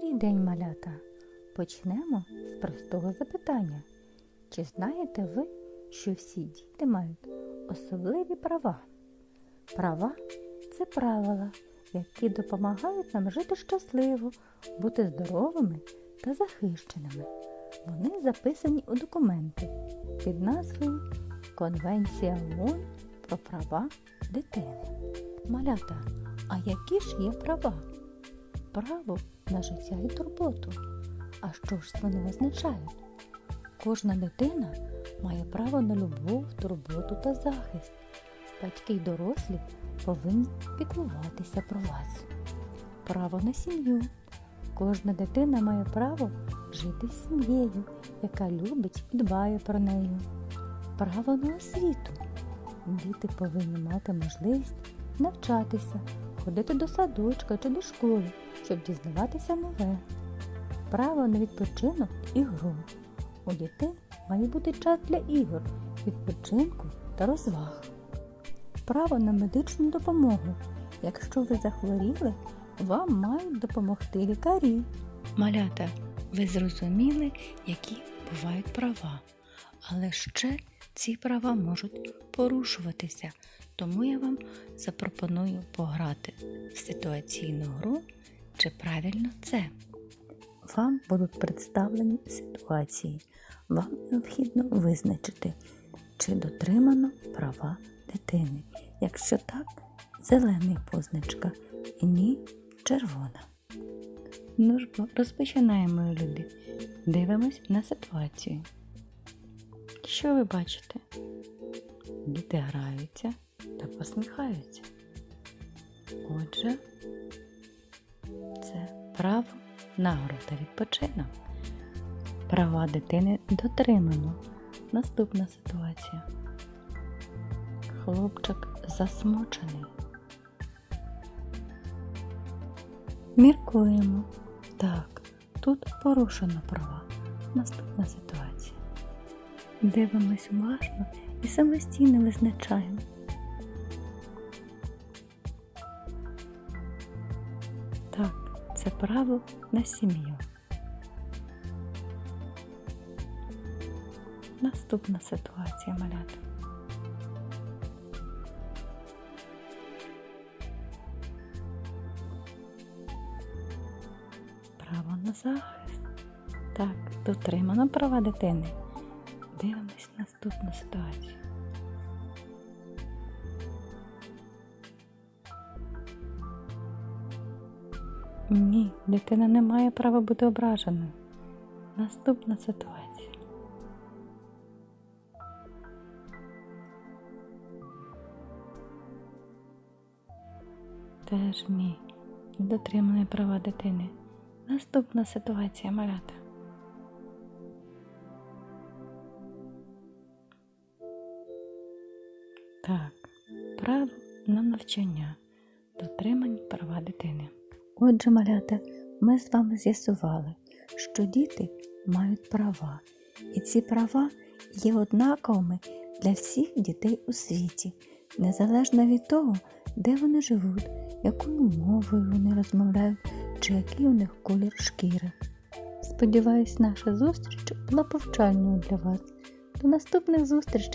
Добрий день, малята! Почнемо з простого запитання. Чи знаєте ви, що всі діти мають особливі права? Права це правила, які допомагають нам жити щасливо, бути здоровими та захищеними. Вони записані у документи під назвою Конвенція ООН про права дитини. Малята, а які ж є права? Право на життя і турботу. А що ж вони означають? Кожна дитина має право на любов, турботу та захист. Батьки й дорослі повинні піклуватися про вас. Право на сім'ю. Кожна дитина має право жити з сім'єю, яка любить і дбає про неї. Право на освіту. Діти повинні мати можливість навчатися, ходити до садочка чи до школи, щоб дізнаватися нове. Право на відпочинок і гру. У дітей має бути час для ігор, відпочинку та розваг. Право на медичну допомогу. Якщо ви захворіли, вам мають допомогти лікарі. Малята, ви зрозуміли, які бувають права. Але ще ці права можуть порушуватися, тому я вам запропоную пограти в ситуаційну гру, чи правильно це. Вам будуть представлені ситуації. Вам необхідно визначити, чи дотримано права дитини. Якщо так, зелений позначка і ні червона. Ну ж розпочинаємо, любі. Дивимось на ситуацію. Що ви бачите? Діти граються та посміхаються. Отже, це право на гру та відпочинок. Права дитини дотримано. Наступна ситуація. Хлопчик засмучений. Міркуємо. Так, тут порушено права. Наступна ситуація. Дивимось уважно і самостійно визначаємо. Так, це право на сім'ю. Наступна ситуація малята. Право на захист. Так, дотримано права дитини. Дивимось наступну ситуацію. Ні, дитина не має права бути ображеною. Наступна ситуація. Теж ні. Дотримані права дитини. Наступна ситуація малята. Так, право на навчання. Дотримані права дитини. Отже, малята, ми з вами з'ясували, що діти мають права, і ці права є однаковими для всіх дітей у світі, незалежно від того, де вони живуть, якою мовою вони розмовляють, чи який у них колір шкіри. Сподіваюсь, наша зустріч була повчальною для вас. До наступних зустрічей!